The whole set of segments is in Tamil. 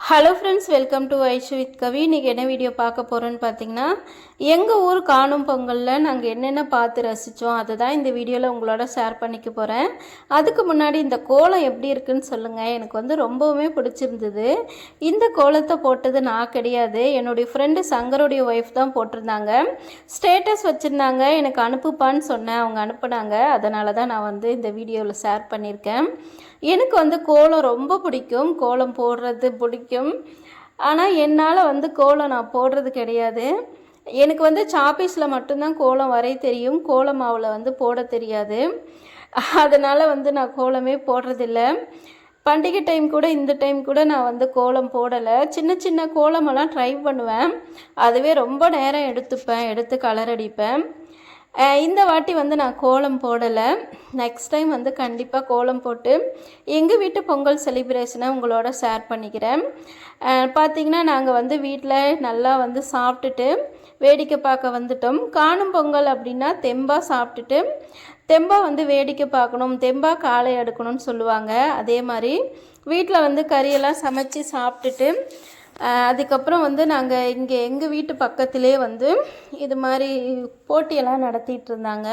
Hello friends welcome to Aishu with Kavi இன்றைக்கி என்ன வீடியோ பார்க்க போகிறோன்னு பார்த்தீங்கன்னா எங்கள் ஊர் காணும் பொங்கலில் நாங்கள் என்னென்ன பார்த்து ரசித்தோம் அதை தான் இந்த வீடியோவில் உங்களோட ஷேர் பண்ணிக்க போகிறேன் அதுக்கு முன்னாடி இந்த கோலம் எப்படி இருக்குன்னு சொல்லுங்கள் எனக்கு வந்து ரொம்பவுமே பிடிச்சிருந்தது. இந்த கோலத்தை போட்டது நான் கிடையாது. என்னுடைய ஃப்ரெண்டு சங்கருடைய ஒய்ஃப் தான் போட்டிருந்தாங்க. ஸ்டேட்டஸ் வச்சுருந்தாங்க. எனக்கு அனுப்புப்பான்னு சொன்னேன். அவங்க அனுப்புனாங்க. அதனால தான் நான் வந்து இந்த வீடியோவில் ஷேர் பண்ணியிருக்கேன். எனக்கு வந்து கோலம் ரொம்ப பிடிக்கும். கோலம் போடுறது பிடிக்கும். ஆனால் என்னால் வந்து கோலம் நான் போடுறது கிடையாது. எனக்கு வந்து சாப்பீஸில் மட்டும்தான் கோலம் வரைய தெரியும். கோல மாவில் வந்து போட தெரியாது. அதனால் வந்து நான் கோலமே போடுறதில்ல. பண்டிகை டைம் கூட இந்த டைம் கூட நான் வந்து கோலம் போடலை. சின்ன சின்ன கோலமெல்லாம் ட்ரை பண்ணுவேன். அதுவே ரொம்ப நேரம் எடுத்துப்பேன். எடுத்து கலர் அடிப்பேன். இந்த வாட்டி வந்து நான் கோலம் போடலை. நெக்ஸ்ட் டைம் வந்து கண்டிப்பாக கோலம் போட்டு எங்கள் வீட்டு பொங்கல் செலிப்ரேஷனை உங்களோட ஷேர் பண்ணிக்கிறேன். பார்த்திங்கன்னா பார்த்தீங்கன்னா நாங்கள் வந்து வீட்டில் நல்லா வந்து சாப்பிட்டுட்டு வேடிக்கை பார்க்க வந்துட்டோம். காணும் பொங்கல் அப்படின்னா தெம்பாக சாப்பிட்டுட்டு தெம்பா வந்து வேடிக்கை பார்க்கணும் தெம்பா காலை எடுக்கணும்னு சொல்லுவாங்க. அதே மாதிரி வீட்டில் வந்து கறியெல்லாம் சமைச்சு சாப்பிட்டுட்டு அதுக்கப்புறம் வந்து நாங்கள் இங்கே எங்கள் வீட்டு பக்கத்திலே வந்து இது மாதிரி போட்டியெல்லாம் நடத்திட்டு இருந்தாங்க.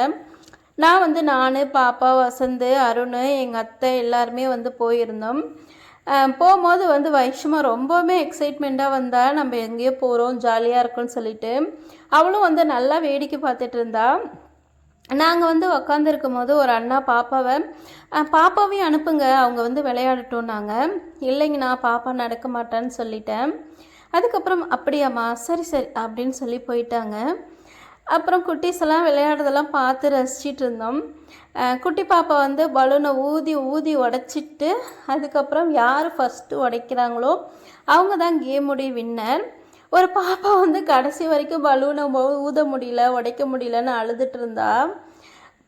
நான் வந்து நான் பாப்பா வசந்த் அருண் எங்கள் அத்தை எல்லாருமே வந்து போயிருந்தோம். போகும்போது வந்து வைஷ்மா ரொம்பவுமே எக்ஸைட்மெண்ட்டாக வந்தா நம்ம எங்கேயோ போகிறோம் ஜாலியாக இருக்கும்னு சொல்லிட்டு அவளும் வந்து நல்லா வேடிக்கை பார்த்துட்டு இருந்தா. நாங்கள் வந்து உக்காந்துருக்கும் போது ஒரு அண்ணா பாப்பாவை பாப்பாவையும் அனுப்புங்க அவங்க வந்து விளையாடட்டும் நாங்கள் இல்லைங்கண்ணா பாப்பா நடக்க மாட்டான்னு சொல்லிட்டேன். அதுக்கப்புறம் அப்படியாம்மா சரி சரி அப்படின்னு சொல்லி போயிட்டாங்க. அப்புறம் குட்டீஸ் எல்லாம் விளையாடுறதெல்லாம் பார்த்து ரசிச்சிட்டு இருந்தோம். குட்டி பாப்பா வந்து பலூனை ஊதி ஊதி உடச்சிட்டு அதுக்கப்புறம் யார் ஃபஸ்ட்டு உடைக்கிறாங்களோ அவங்க தான் கேமுடைய வின்னர் ஒரு பாப்பா வந்து கடைசி வரைக்கும் பலூனை ஊத முடியல உடைக்க முடியலன்னு அழுதுட்டு இருந்தா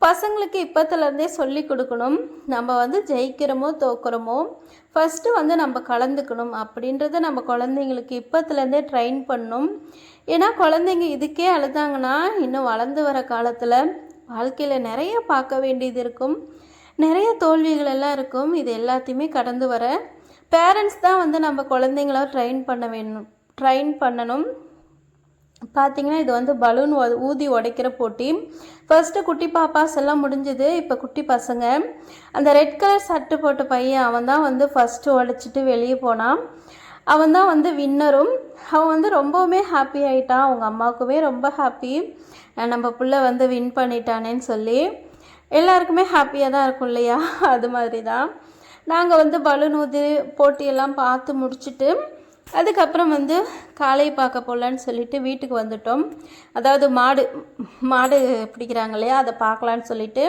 பசங்களுக்கு இப்போத்துலேருந்தே சொல்லி கொடுக்கணும். நம்ம வந்து ஜெயிக்கிறோமோ தோக்குறோமோ ஃபஸ்ட்டு வந்து நம்ம கலந்துக்கணும். அப்படின்றத நம்ம குழந்தைங்களுக்கு இப்போத்துலேருந்தே ட்ரைன் பண்ணும் ஏன்னா குழந்தைங்க இதுக்கே அழுதாங்கன்னா இன்னும் வளர்ந்து வர காலத்தில் வாழ்க்கையில் நிறைய பார்க்க வேண்டியது இருக்கும். நிறைய தோல்விகள் எல்லாம் இருக்கும். இது எல்லாத்தையுமே கடந்து வர பேரண்ட்ஸ் தான் வந்து நம்ம குழந்தைங்கள ட்ரெயின் பண்ண வேணும். ட்ரெயின் பண்ணணும். பார்த்தீங்கன்னா இது வந்து பலூன் ஊதி உடைக்கிற போட்டி. ஃபர்ஸ்ட்டு குட்டி பாப்பாஸ் எல்லாம் முடிஞ்சது. இப்போ குட்டி பசங்க. அந்த ரெட் கலர் சட்டை போட்ட பையன் அவன் தான் வந்து ஃபஸ்ட்டு உடைச்சிட்டு வெளியே போனான். அவன் தான் வந்து வின்னரும் அவன் வந்து ரொம்பவுமே ஹாப்பி ஆகிட்டான் அவங்க அம்மாவுக்குமே ரொம்ப ஹாப்பி நம்ம பிள்ளை வந்து வின் பண்ணிட்டானேன்னு சொல்லி எல்லாருக்குமே ஹாப்பியாக தான் இருக்கும் இல்லையா? அது மாதிரி தான் நாங்கள் வந்து பலூன் ஊதி போட்டியெல்லாம் பார்த்து முடிச்சுட்டு அதுக்கப்புறம் வந்து காளை பார்க்க போகலான்னு சொல்லிட்டு வீட்டுக்கு வந்துட்டோம். அதாவது மாடு மாடு பிடிக்கிறாங்க இல்லையா அதை பார்க்கலான்னு சொல்லிட்டு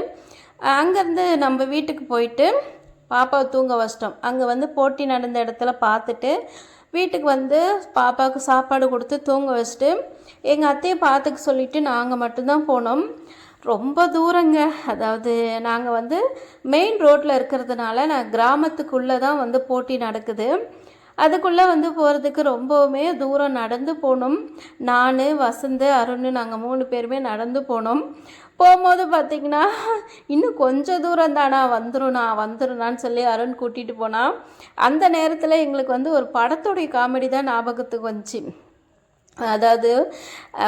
அங்கேருந்து நம்ம வீட்டுக்கு போயிட்டு பாப்பாவை தூங்க வச்சிட்டோம். அங்கே வந்து போட்டி நடந்த இடத்துல பார்த்துட்டு வீட்டுக்கு வந்து பாப்பாவுக்கு சாப்பாடு கொடுத்து தூங்க வச்சுட்டு எங்கள் அத்தையை பார்த்துக்க சொல்லிட்டு நாங்கள் மட்டும்தான் போனோம். ரொம்ப தூரங்க. அதாவது நாங்கள் வந்து மெயின் ரோட்டில் இருக்கிறதுனால நான் கிராமத்துக்குள்ளே தான் வந்து போட்டி நடக்குது. அதுக்குள்ளே வந்து போகிறதுக்கு ரொம்பவுமே தூரம் நடந்து போனோம் நான் வசந்த் அருண் நாங்கள் மூணு பேருமே நடந்து போனோம் போகும்போது பார்த்திங்கன்னா இன்னும் கொஞ்சம் தூரம் தானா வந்துருண்ணா வந்துருண்ணான்னு சொல்லி அருண் கூட்டிகிட்டு போனான் அந்த நேரத்தில் எங்களுக்கு வந்து ஒரு படத்துடைய காமெடி தான் ஞாபகத்துக்கு வந்துச்சு. அதாவது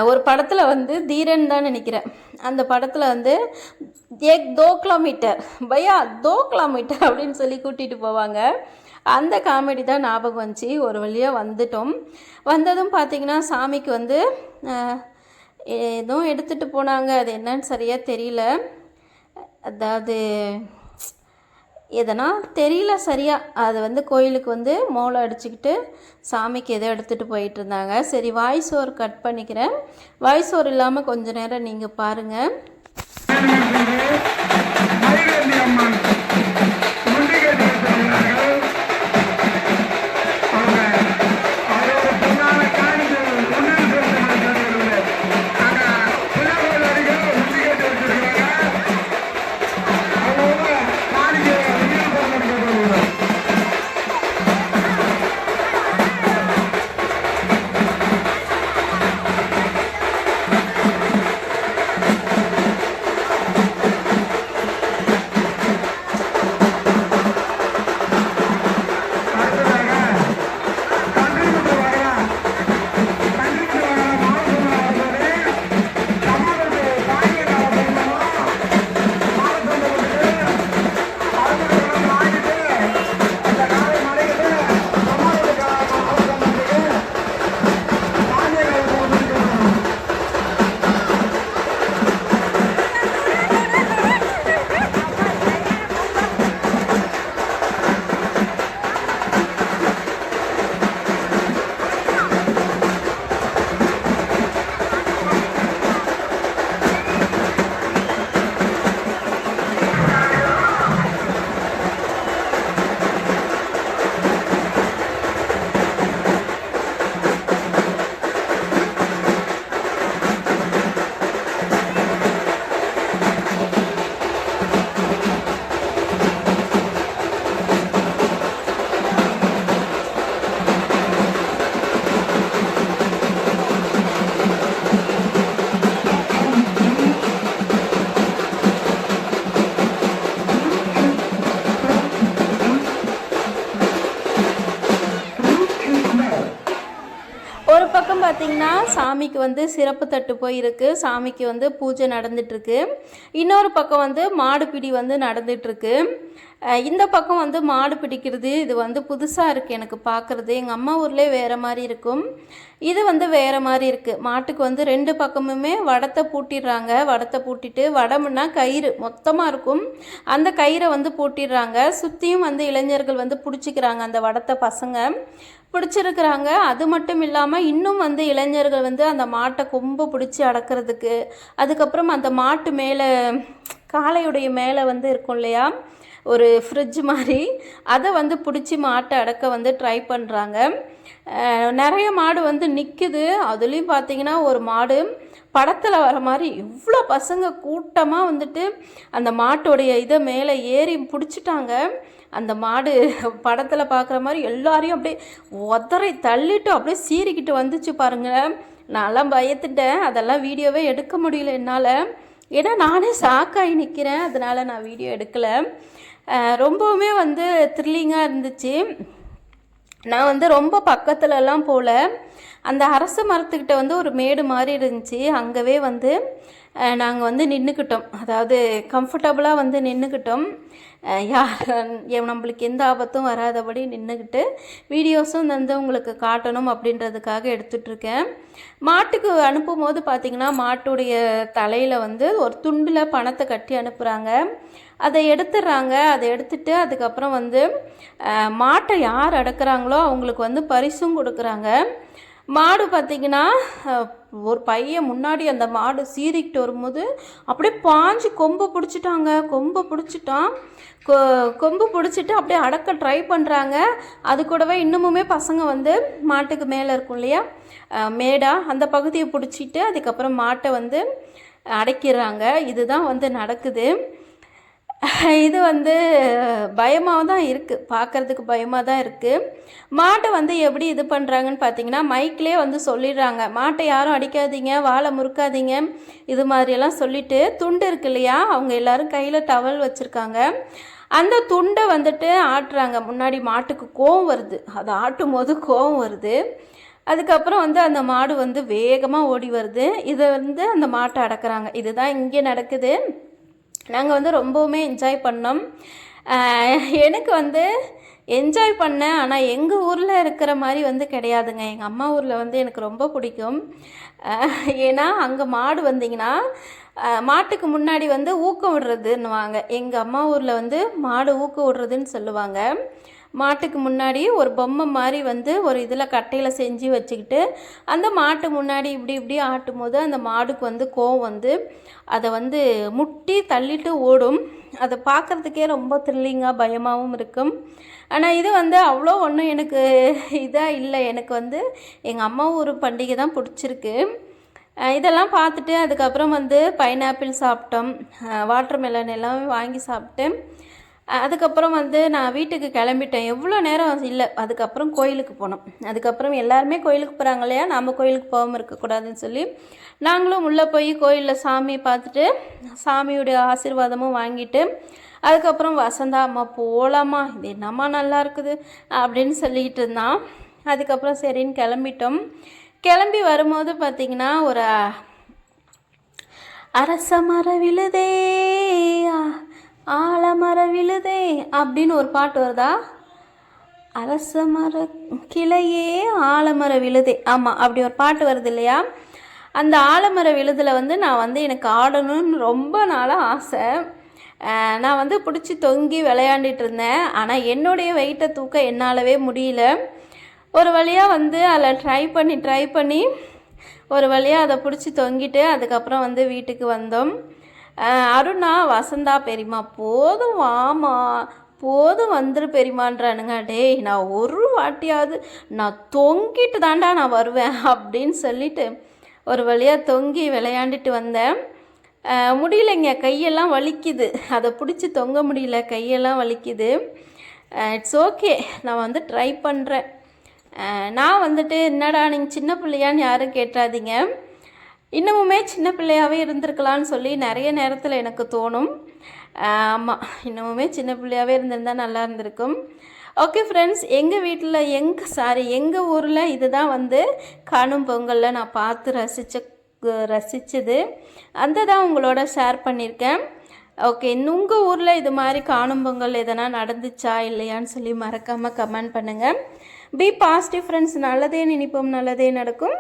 ஒரு படத்தில் வந்து தீரன் தான் நினைக்கிறேன். அந்த படத்தில் வந்து ஏக் தோ கிலோமீட்டர் பையா தோ கிலோமீட்டர் அப்படின்னு சொல்லி கூட்டிகிட்டு போவாங்க. அந்த காமெடி தான் ஞாபகம் வந்துச்சு. ஒரு வழியாக வந்துட்டோம். வந்ததும் பார்த்தீங்கன்னா சாமிக்கு வந்து ஏதோ எடுத்துகிட்டு போனாங்க. அது என்னன்னு சரியாக தெரியல. அதாவது எதனா தெரியல சரியாக அது வந்து கோயிலுக்கு வந்து மோளம் அடிச்சுக்கிட்டு சாமிக்கு எதோ எடுத்துகிட்டு போயிட்டு இருந்தாங்க. சரி வாய்ஸ் ஓவர் கட் பண்ணிக்கிறேன். வாய்ஸ் ஓவர் இல்லாமல் கொஞ்ச நேரம் நீங்கள் பாருங்கள் பார்த்தீங்கன்னா சாமிக்கு வந்து சிறப்பு தட்டு போயிருக்கு. சாமிக்கு வந்து பூஜை நடந்துட்டுருக்கு. இன்னொரு பக்கம் வந்து மாடு பிடி வந்து நடந்துட்டுருக்கு. இந்த பக்கம் வந்து மாடு பிடிக்கிறது இது வந்து புதுசாக இருக்குது எனக்கு பார்க்குறது எங்கள் அம்மா ஊர்லேயே வேறு மாதிரி இருக்கும். இது வந்து வேறு மாதிரி இருக்குது மாட்டுக்கு வந்து ரெண்டு பக்கமுமே வடத்தை பூட்டிடுறாங்க. வடத்தை பூட்டிட்டு வடம்னா கயிறு மொத்தமாக இருக்கும். அந்த கயிறை வந்து பூட்டிடுறாங்க. சுற்றியும் வந்து இளைஞர்கள் வந்து பிடிச்சிக்கிறாங்க அந்த வடத்தை பசங்க. பிடிச்சிருக்கிறாங்க. அது மட்டும் இல்லாமல் இன்னும் வந்து இளைஞர்கள் வந்து அந்த மாட்டை கொம்பு பிடிச்சி அடக்கிறதுக்கு அதுக்கப்புறம் அந்த மாட்டு மேலே காளையுடைய மேலே வந்து இருக்கும் இல்லையா? ஒரு ஃப்ரிட்ஜ் மாதிரி. அதை வந்து பிடிச்சி மாட்டை அடக்க வந்து ட்ரை பண்ணுறாங்க நிறைய மாடு வந்து நிற்குது அதுலேயும் பார்த்தீங்கன்னா ஒரு மாடு படத்தில் வர மாதிரி இவ்வளோ பசங்க கூட்டமாக வந்துட்டு அந்த மாட்டோடைய இதை மேலே ஏறி பிடிச்சிட்டாங்க. அந்த மாடு படத்தில் பார்க்குற மாதிரி எல்லாரையும் அப்படியே உதறி தள்ளிட்டு அப்படியே சீறிக்கிட்டு வந்துச்சு பாருங்கள் நான்லாம் பயத்துட்டேன் அதெல்லாம் வீடியோவே எடுக்க முடியல என்னால். ஏன்னா நானே சாக்காகி நிற்கிறேன் அதனால் நான் வீடியோ எடுக்கலை. ரொம்பவுமே வந்து த்ரில்லிங்காக இருந்துச்சு. நான் வந்து ரொம்ப பக்கத்துலலாம் போகல அந்த அரச மரத்துக்கிட்ட வந்து ஒரு மேடு மாதிரி இருந்துச்சு. அங்கவே வந்து நாங்கள் வந்து நின்றுக்கிட்டோம் அதாவது கம்ஃபர்டபுளாக வந்து நின்றுக்கிட்டோம் யார் நம்மளுக்கு எந்த ஆபத்தும் வராதபடி நின்றுக்கிட்டு வீடியோஸும் வந்து உங்களுக்கு காட்டணும் அப்படின்றதுக்காக எடுத்துட்ருக்கேன். மாட்டுக்கு அனுப்பும் போது பார்த்திங்கன்னா மாட்டுடைய தலையில் வந்து ஒரு துண்டில் பணத்தை கட்டி அனுப்புகிறாங்க அதை எடுத்துடுறாங்க. அதை எடுத்துட்டு அதுக்கப்புறம் வந்து மாட்டை யார் அடக்குறாங்களோ அவங்களுக்கு வந்து பரிசும் கொடுக்குறாங்க. மாடு பார்த்திங்கன்னா ஒரு பையன் முன்னாடி அந்த மாடு சீறிக்கிட்டு வரும்போது அப்படியே பாஞ்சு கொம்பு பிடிச்சிட்டாங்க. கொம்பு பிடிச்சிட்டான். கொ கொம்பு பிடிச்சிட்டு அப்படியே அடக்க ட்ரை பண்ணுறாங்க அது கூடவே இன்னமுமே பசங்க வந்து மாட்டுக்கு மேலே இருக்கும் இல்லையா? மேடா அந்த பகுதியை பிடிச்சிட்டு அதுக்கப்புறம் மாட்டை வந்து அடைக்கிறாங்க இதுதான் வந்து நடக்குது. இது வந்து பயமாக தான் இருக்குது பார்க்குறதுக்கு பயமாக தான் இருக்குது மாட்டை வந்து எப்படி இது பண்ணுறாங்கன்னு பார்த்தீங்கன்னா மைக்லேயே வந்து சொல்லிடுறாங்க. மாட்டை யாரும் அடிக்காதீங்க வாழை முறுக்காதீங்க இது மாதிரியெல்லாம் சொல்லிட்டு துண்டு இருக்கு இல்லையா அவங்க எல்லாரும் கையில் டவல் வச்சுருக்காங்க. அந்த துண்டை வந்துட்டு ஆட்டுறாங்க. முன்னாடி மாட்டுக்கு கோவம் வருது. அதை ஆட்டும் போது கோவம் வருது. அதுக்கப்புறம் வந்து அந்த மாடு வந்து வேகமாக ஓடி வருது. இதை வந்து அந்த மாட்டை அடக்கிறாங்க. இதுதான் இங்கே நடக்குது. நாங்கள் வந்து ரொம்பவுமே என்ஜாய் பண்ணோம். எனக்கு வந்து என்ஜாய் பண்ணேன். ஆனால் எங்கள் ஊரில் இருக்கிற மாதிரி வந்து கிடையாதுங்க. எங்கள் அம்மா ஊரில் வந்து எனக்கு ரொம்ப பிடிக்கும். ஏன்னா அங்கே மாடு வந்தீங்கன்னா மாட்டுக்கு முன்னாடி வந்து ஊக்கம் விடுறதுன்னுவாங்க. எங்கள் அம்மா ஊரில் வந்து மாடு ஊக்கம் விடுறதுன்னு சொல்லுவாங்க. மாட்டுக்கு முன்னாடி ஒரு பொம்மை மாதிரி வந்து ஒரு இதில் கட்டையில் செஞ்சு வச்சுக்கிட்டு அந்த மாட்டு முன்னாடி இப்படி இப்படி ஆட்டும் போது அந்த மாடுக்கு வந்து கோவம் வந்து அதை வந்து முட்டி தள்ளிட்டு ஓடும். அதை பார்க்குறதுக்கே ரொம்ப த்ரில்லிங்காக பயமாகவும் இருக்கும். ஆனால் இது வந்து அவ்வளோ ஒன்றும் எனக்கு இதாக இல்லை. எனக்கு வந்து எங்கள் அம்மா ஒரு பண்டிகை தான் பிடிச்சிருக்கு. இதெல்லாம் பார்த்துட்டு அதுக்கப்புறம் வந்து பைனாப்பிள் சாப்பிட்டோம். வாட்டர் மெலன் எல்லாமே வாங்கி சாப்பிட்டு அதுக்கப்புறம் வந்து நான் வீட்டுக்கு கிளம்பிட்டேன். எவ்வளோ நேரம் இல்லை. அதுக்கப்புறம் கோயிலுக்கு போனோம். அதுக்கப்புறம் எல்லாருமே கோயிலுக்கு போகிறாங்க இல்லையா? நம்ம கோயிலுக்கு போகாமல் இருக்கக்கூடாதுன்னு சொல்லி நாங்களும் உள்ளே போய் கோயிலில் சாமி பார்த்துட்டு சாமியுடைய ஆசீர்வாதமும் வாங்கிட்டு அதுக்கப்புறம் வசந்தா அம்மா போகலாமா இது என்னம்மா நல்லா இருக்குது? அப்படின்னு சொல்லிக்கிட்டு இருந்தான். அதுக்கப்புறம் சரின்னு கிளம்பிட்டோம். கிளம்பி வரும்போது பார்த்திங்கன்னா ஒரு அரச மர விழுதே ஆலமர விழுதே அப்படின்னு ஒரு பாட்டு வருதா? அரச மர கிளையே ஆலமர விழுதே ஆமாம் அப்படி ஒரு பாட்டு வருது இல்லையா? அந்த ஆலமர விழுதில் வந்து நான் வந்து எனக்கு ஆடணும்னு ரொம்ப நாளாக ஆசை. நான் வந்து பிடிச்சி தொங்கி விளையாண்டுட்டு இருந்தேன். ஆனால் என்னுடைய வெயிட்டை தூக்க என்னாலவே முடியல. ஒரு வழியாக வந்து அதில் ட்ரை பண்ணி ட்ரை பண்ணி ஒரு வழியாக அதை பிடிச்சி தொங்கிட்டு அதுக்கப்புறம் வந்து வீட்டுக்கு வந்தோம். அருணா வசந்தா பெரியம்மா போதும் வாமா போதும் வந்துரு பெரியமான்றானுங்க டேய் நான் ஒரு வாட்டியாவது நான் தொங்கிட்டு தாண்டா நான் வருவேன் அப்படின்னு சொல்லிட்டு ஒரு வழியாக தொங்கி விளையாண்டுட்டு வந்தேன். முடியலைங்க. கையெல்லாம் வலிக்குது. அதை பிடிச்சி தொங்க முடியல. கையெல்லாம் வலிக்குது. இட்ஸ் ஓகே நான் வந்து ட்ரை பண்ணுறேன் நான் வந்துட்டு என்னடா நீங்கள் சின்ன பிள்ளையான்னு யாரும் கேட்டாதீங்க இன்னமுமே சின்ன பிள்ளையாகவே இருந்திருக்கலான்னு சொல்லி நிறைய நேரத்தில் எனக்கு தோணும். ஆமாம் இன்னமுமே சின்ன பிள்ளையாகவே இருந்திருந்தா நல்லா இருந்திருக்கும். ஓகே ஃப்ரெண்ட்ஸ் எங்கள் வீட்டில் எங்கள் சாரி எங்கள் ஊரில் இதுதான் வந்து காணும் பொங்கலில் நான் பார்த்து ரசித்த ரசித்தது அந்த தான் உங்களோட ஷேர் பண்ணியிருக்கேன் ஓகே உங்கள் ஊரில் இது மாதிரி காணும் பொங்கல் எதனா நடந்துச்சா இல்லையான்னு சொல்லி மறக்காமல் கமெண்ட் பண்ணுங்கள் பி பாசிட்டிவ் ஃப்ரெண்ட்ஸ் நல்லதே நினைப்போம் நல்லதே நடக்கும்.